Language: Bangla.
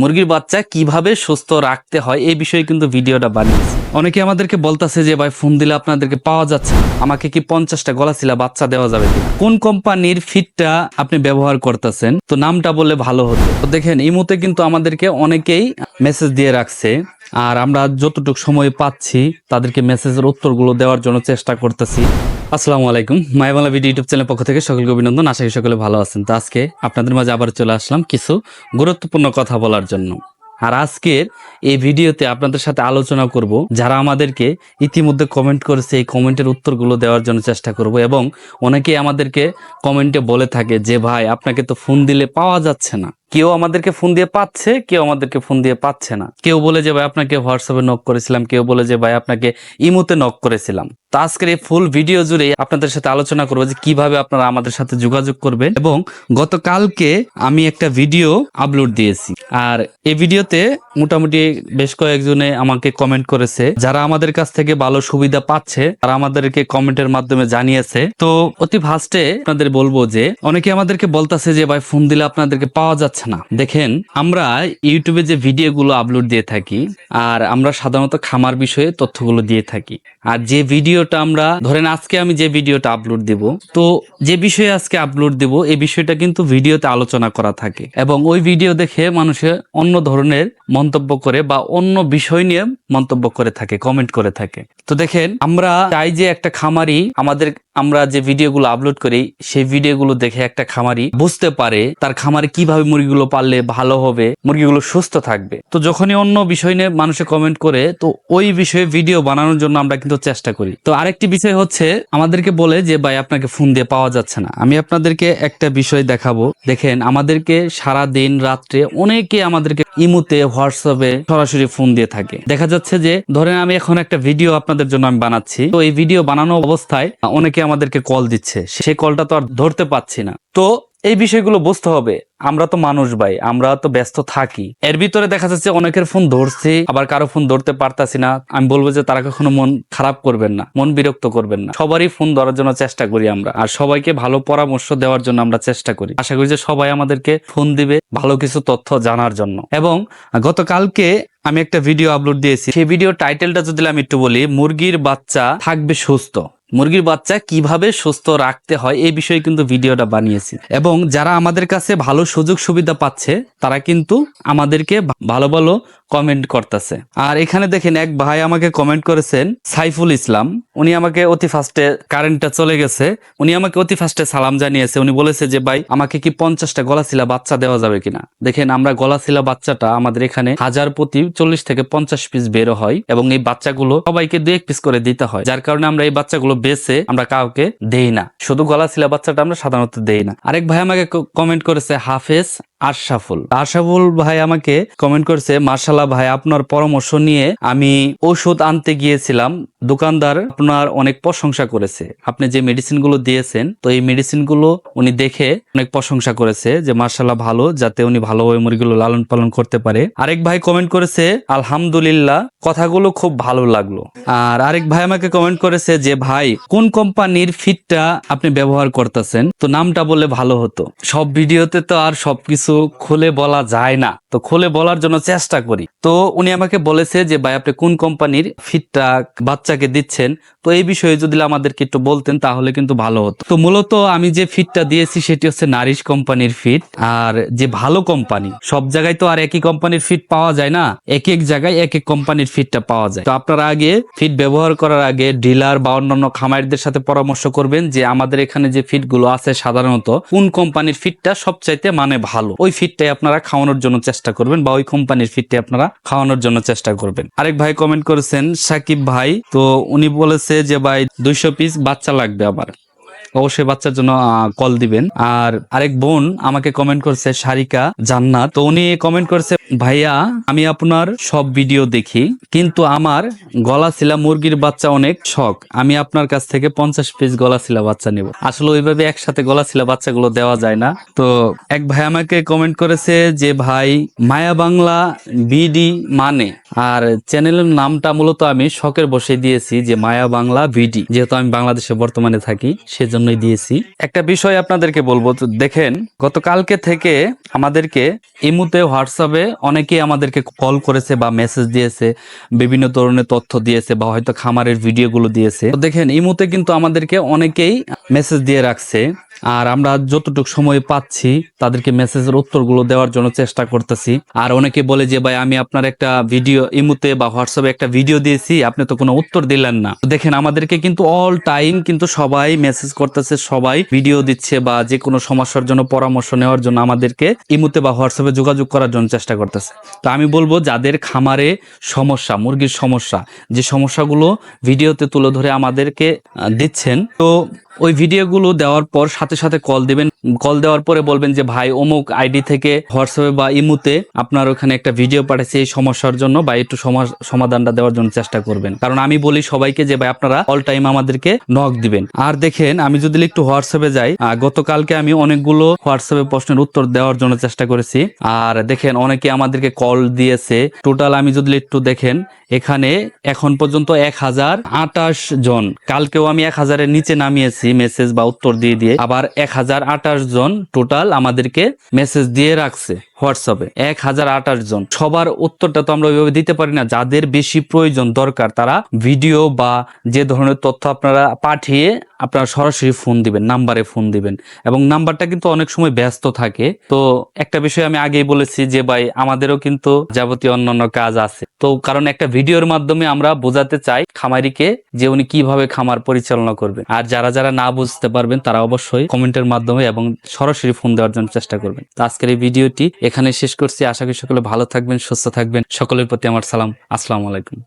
মুরগির বাচ্চা কীভাবে সুস্থ রাখতে হয়, এই বিষয়ে কিন্তু ভিডিওটা বানিয়েছি। অনেকে আমাদেরকে বলতাছে যে, ভাই ফোন দিলে আপনাদেরকে পাওয়া যাচ্ছে আমাকে কি পঞ্চাশটা গলাছিলা বাচ্চা দেওয়া যাবে কোন? কোম্পানির ফিটটা আপনি ব্যবহার করতেছেন? তো নামটা বললে ভালো হতো। তো দেখেন, এই মুহূর্তে কিন্তু আমাদেরকে অনেকেই মেসেজ দিয়ে রাখছে, আর আমরা যতটুকু সময় পাচ্ছি, তাদেরকে মেসেজের উত্তরগুলো দেওয়ার জন্য চেষ্টা করতেছি। আসসালামু আলাইকুম। মায়াবাংলা ভিডিও ইউটিউব চ্যানেল পক্ষ থেকে সকলকে অভিনন্দন। আশা করি সকলে ভালো আছেন। তো আজকে আপনাদের মাঝে আবার চলে আসলাম কিছু গুরুত্বপূর্ণ কথা বলার জন্য। আর আজকের এই ভিডিওতে আপনাদের সাথে আলোচনা করব, যারা আমাদেরকে ইতিমধ্যে কমেন্ট করেছে, এই কমেন্টের উত্তরগুলো দেওয়ার জন্য চেষ্টা করব এবং অনেকেই আমাদেরকে কমেন্টে বলে থাকে যে, ভাই, আপনাকে তো ফোন দিলে পাওয়া যাচ্ছে না। কেউ আমাদেরকে ফোন দিয়ে পাচ্ছে, কেউ আমাদেরকে ফোন দিয়ে পাচ্ছে না। কেউ বলে যে, ভাই, আপনাকে হোয়াটসঅ্যাপে নক করেছিলাম। কেউ বলে যে, ভাই, আপনাকে ইমোতে নক করেছিলাম। তো আজকের এই ফুল ভিডিও জুড়ে আপনাদের সাথে আলোচনা করব যে, কীভাবে আপনারা আমাদের সাথে যোগাযোগ করবেন এবং গতকালকে আমি একটা ভিডিও আপলোড দিয়েছি। আর এই ভিডিওতে মোটামুটি বেশ কয়েকজনে আমাকে কমেন্ট করেছে। যারা আমাদের কাছ থেকে ভালো সুবিধা পাচ্ছে, তারা আমাদেরকে কমেন্টের মাধ্যমে জানিয়েছে। তো অতি ফার্স্টে আপনাদের বলব যে, অনেকে আমাদেরকে বলতাছে যে, ভাই ফোন দিলে আপনাদেরকে পাওয়া যাচ্ছে না। দেখেন, আমরা ইউটিউবে যে ভিডিওগুলো আপলোড দিয়ে থাকি, আর আমরা সাধারণত খামার বিষয়ে তথ্যগুলো দিয়ে থাকি, আর যে ভিডিওটা আমরা, ধরেন আজকে আমি যে ভিডিওটা আপলোড দেব, তো যে বিষয়ে আজকে আপলোড দেব, এই বিষয়টা কিন্তু ভিডিওতে আলোচনা করা থাকে, এবং ওই ভিডিও দেখে মানুষে অন্য ধরনের মন্তব্য করে বা অন্য বিষয় নিয়ে মন্তব্য করে থাকে কমেন্ট করে থাকে। তো দেখেন, আমরা চাই যে একটা খামারি আমাদের, আমরা যে ভিডিওগুলো আপলোড করি, সেই ভিডিওগুলো দেখে একটা খামারি বুঝতে পারে তার খামারে কীভাবে মুরগিগুলো পাললে ভালো হবে, মুরগিগুলো সুস্থ থাকবে। তো যখনই অন্য বিষয় নিয়ে মানুষে কমেন্ট করে, তো ওই বিষয়ে ভিডিও বানানোর জন্য আমরা কিন্তু চেষ্টা করি। তো আরেকটি বিষয় হচ্ছে, আমাদেরকে বলে যে, ভাই, আপনাকে ফোন দিয়ে পাওয়া যাচ্ছে না। আমি আপনাদেরকে একটা বিষয় দেখাবো। দেখেন, আমাদেরকে সারা দিন রাত্রে অনেকে আমাদেরকে ইমুতে হোয়াটসঅ্যাপে সরাসরি ফোন দিয়ে থাকে। দেখা যাচ্ছে যে, ধরেন আমি এখন একটা ভিডিও আপনাদের জন্য আমি বানাচ্ছি। তো এই ভিডিও বানানো অবস্থায় অনেকে আমাদেরকে কল দিচ্ছে। সেই কলটা তো আর ধরতে পাচ্ছি না। তো এই বিষয়গুলো বুঝতে হবে। আমরা তো মানুষ ভাই, আমরা তো ব্যস্ত থাকি। এর ভিতরে দেখা যাচ্ছে অনেকের ফোন ধরছি, আবার কারও ফোন ধরতে পারতাছি না। আমি বলব যে তারা কখনো মন খারাপ করবেন না, মন বিরক্ত করবেন না। সবারই ফোন ধরার জন্য চেষ্টা করি আমরা, আর সবাইকে ভালো পরামর্শ দেওয়ার জন্য আমরা চেষ্টা করি। আশা করি যে সবাই আমাদেরকে ফোন দিবে ভালো কিছু তথ্য জানার জন্য। এবং গতকালকে আমি একটা ভিডিও আপলোড দিয়েছি। সেই ভিডিও টাইটেলটা যদি আমি একটু বলি, মুরগির বাচ্চা থাকবে সুস্থ। মুরগির বাচ্চা কীভাবে সুস্থ রাখতে হয়, এই বিষয়ে কিন্তু ভিডিওটা বানিয়েছি। এবং যারা আমাদের কাছে ভালো সুযোগ সুবিধা পাচ্ছে, তারা কিন্তু আমাদেরকে ভালো ভালো কমেন্ট করতেছে। আর এখানে দেখেন এক ভাই আমাকে কমেন্ট করেছেন, সাইফুল ইসলাম। উনি আমাকে অতি ফার্স্টে কারেন্টটা চলে গেছে। উনি আমাকে অতি ফার্স্টে সালাম জানিয়েছে। উনি বলেছে যে, ভাই, আমাকে কি পঞ্চাশটা গলাছিলা বাচ্চা দেওয়া যাবে কিনা? দেখেন, আমরা গলাছিলা বাচ্চাটা আমাদের এখানে হাজার প্রতি চল্লিশ থেকে পঞ্চাশ পিস বের হয় এবং এই বাচ্চাগুলো সবাইকে দু এক পিস করে দিতে হয়। যার কারণে আমরা এই বাচ্চাগুলো বেছে আমরা কাউকে দেই না। শুধু গলাছিলা বাচ্চাটা আমরা সাধারণত দেই না। আরেক ভাই আমাকে কমেন্ট করেছে হাফেজ। আশরাফুল। আশরাফুল ভাই আমাকে কমেন্ট করেছে মার্শাল্লাহ ভাই, আপনার পরামর্শ নিয়ে আমি ওষুধ আনতে গিয়েছিলাম। দোকানদার আপনার অনেক প্রশংসা করেছে। আপনি যে মেডিসিনগুলো দিয়েছেন, তো এই মেডিসিনগুলো উনি দেখে অনেক প্রশংসা করেছে যে মার্শাল্লাহ ভালো, যাতে উনি ভালোভাবে মুরগিগুলো লালন পালন করতে পারে। আরেক ভাই কমেন্ট করেছে, আলহামদুলিল্লাহ, কথাগুলো খুব ভালো লাগল। আর আরেক ভাই আমাকে কমেন্ট করেছে যে, ভাই, কোন কোম্পানির ফিটটা আপনি ব্যবহার করতেছেন? তো নামটা বলে ভালো হতো। সব ভিডিওতে তো আর সবকিছু খুলে বলা যায় না। তো খুলে বলার জন্য চেষ্টা করি। তো উনি আমাকে বলেছে যে, ভাই, আপনি কোন কোম্পানির ফিটটা বাচ্চাকে দিচ্ছেন? তো এই বিষয়ে যদি আমাদেরকে একটু বলতেন, তাহলে কিন্তু ভালো হতো। তো মূলত আমি যে ফিটটা দিয়েছি, সেটি হচ্ছে নারিশ কোম্পানির ফিট। আর যে ভালো কোম্পানি, সব জায়গায় তো আর একই কোম্পানির ফিট পাওয়া যায় না। এক এক জায়গায় এক এক কোম্পানির ফিটটা পাওয়া যায়। তো আপনারা আগে ফিট ব্যবহার করার আগে ডিলার বা অন্যান্য খামারিদের সাথে পরামর্শ করবেন যে, আমাদের এখানে যে ফিটগুলো আছে সাধারণত, কোন কোম্পানির ফিটটা সবচাইতে মানে ভালো। ওই ফিটটাই আপনারা খাওয়ানোর জন্য চেষ্টা করবেন বা ওই কোম্পানির ফিটটাই আপনারা খাওয়ানোর জন্য চেষ্টা করবেন। আরেক ভাই কমেন্ট করেছেন, সাকিব ভাই, তো উনি বলেছে যে, ভাই, দুইশো পিস বাচ্চা লাগবে আমার অবশ্যই বাচ্চার জন্য কল দিবেন। আর আরেক বোন আমাকে কমেন্ট করছে, সারিকা জান্নাত। তো উনি কমেন্ট করছে ভাইয়া, আমি আপনার সব ভিডিও দেখি, কিন্তু আমার গলা ছিলা মুরগির বাচ্চা অনেক শখ। আমি আপনার কাছ থেকে পঞ্চাশ পিস গলা ছিলা বাচ্চা নেব। আসলে ওইভাবে একসাথে গলা ছিলা বাচ্চাগুলো দেওয়া যায় না। তো এক ভাই আমাকে কমেন্ট করেছে যে, ভাই, মায়া বাংলা বিডি মানে? আর চ্যানেলের নামটা মূলত আমি শখের বসে দিয়েছি যে, মায়া বাংলা ভিডি যেহেতু আমি বাংলাদেশে বর্তমানে থাকি, সেজন্যই দিয়েছি। একটা বিষয় আপনাদেরকে বলব দেখেন, গতকালকে থেকে আমাদেরকে ইমুতে, হোয়াটসঅ্যাপে অনেকেই আমাদেরকে কল করেছে বা মেসেজ দিয়েছে, বিভিন্ন ধরনের তথ্য দিয়েছে বা হয়তো খামারের ভিডিওগুলো দিয়েছে। তো দেখেন ইমুতে কিন্তু আমাদেরকে অনেকেই মেসেজ দিয়ে রাখছে। আর আমরা যতটুকু সময় পাচ্ছি, তাদেরকে মেসেজের উত্তরগুলো দেওয়ার জন্য চেষ্টা করতেছি। আর অনেকে বলে যে, ভাই, আমি আপনার একটা ভিডিও ইমুতে বা হোয়াটসঅ্যাপে একটা ভিডিও দিয়েছি, আপনি তো কোনো উত্তর দিলেন না। দেখেন, আমাদেরকে কিন্তু অল টাইম কিন্তু সবাই মেসেজ করতেছে, সবাই ভিডিও দিচ্ছে বা যে কোনো সমস্যার জন্য পরামর্শ নেওয়ার জন্য আমাদেরকে ইমুতে বা হোয়াটসঅ্যাপে যোগাযোগ করার জন্য চেষ্টা করতেছে। তো আমি বলব, যাদের খামারে সমস্যা, মুরগির সমস্যা, যে সমস্যাগুলো ভিডিওতে তুলে ধরে আমাদেরকে দিচ্ছেন, তো ওই ভিডিওগুলো দেওয়ার পর সাথে সাথে কল দিবেন। কল দেওয়ার পরে বলবেন যে, ভাই, অমুক আইডি থেকে হোয়াটসঅ্যাপে বা ইমুতে আপনার ওখানে একটা ভিডিও পাঠাচ্ছে এই সমস্যার জন্য বা একটু সমা- সমাধানটা দেওয়ার জন্য চেষ্টা করবেন। কারণ আমি বলি সবাইকে যে, ভাই, আপনারা অল টাইম আমাদেরকে নক দিবেন। আর দেখেন, আমি যদি একটু হোয়াটসঅ্যাপে যাই গতকালকে আমি অনেকগুলো হোয়াটসঅ্যাপে প্রশ্নের উত্তর দেওয়ার জন্য চেষ্টা করেছি। আর দেখেন, অনেকে আমাদেরকে কল দিয়েছে। টোটাল আমি যদি একটু দেখেন, এখানে এখন পর্যন্ত এক হাজার আটাশ জন। কালকেও আমি এক হাজারের নিচে নামিয়েছি। মেসেজ বা উত্তর দিয়ে দিয়ে। আবার এক হাজার আটাশ জন টোটাল আমাদেরকে মেসেজ দিয়ে রাখছে। হোয়াটসঅ্যাপে। এক হাজার আঠাশ জন। সবার উত্তরটা তো আমরা ওইভাবে দিতে পারি না। যাদের বেশি প্রয়োজন দরকার, তারা ভিডিও বা যে ধরনের তথ্য আপনারা পাঠিয়ে আপনারা সরাসরি ফোন দিবেন, নাম্বারে ফোন দিবেন। এবং নাম্বারটা কিন্তু অনেক সময় ব্যস্ত থাকে। তো একটা বিষয় আমি আগেই বলেছি যে, ভাই, আমাদেরও কিন্তু যাবতীয় অন্যান্য কাজ আছে। তো কারণ একটা ভিডিওর মাধ্যমে আমরা বোঝাতে চাই খামারিকে যে উনি কীভাবে খামার পরিচালনা করবেন। আর যারা যারা না বুঝতে পারবেন, তারা অবশ্যই কমেন্টের মাধ্যমে এবং সরাসরি ফোন দেওয়ার জন্য চেষ্টা করবেন। তো আজকের এই ভিডিওটি এখানে শেষ করছি। আশা করি সকলে ভালো থাকবেন, সুস্থ থাকবেন। সকলের প্রতি আমার সালাম। আসসালামু আলাইকুম।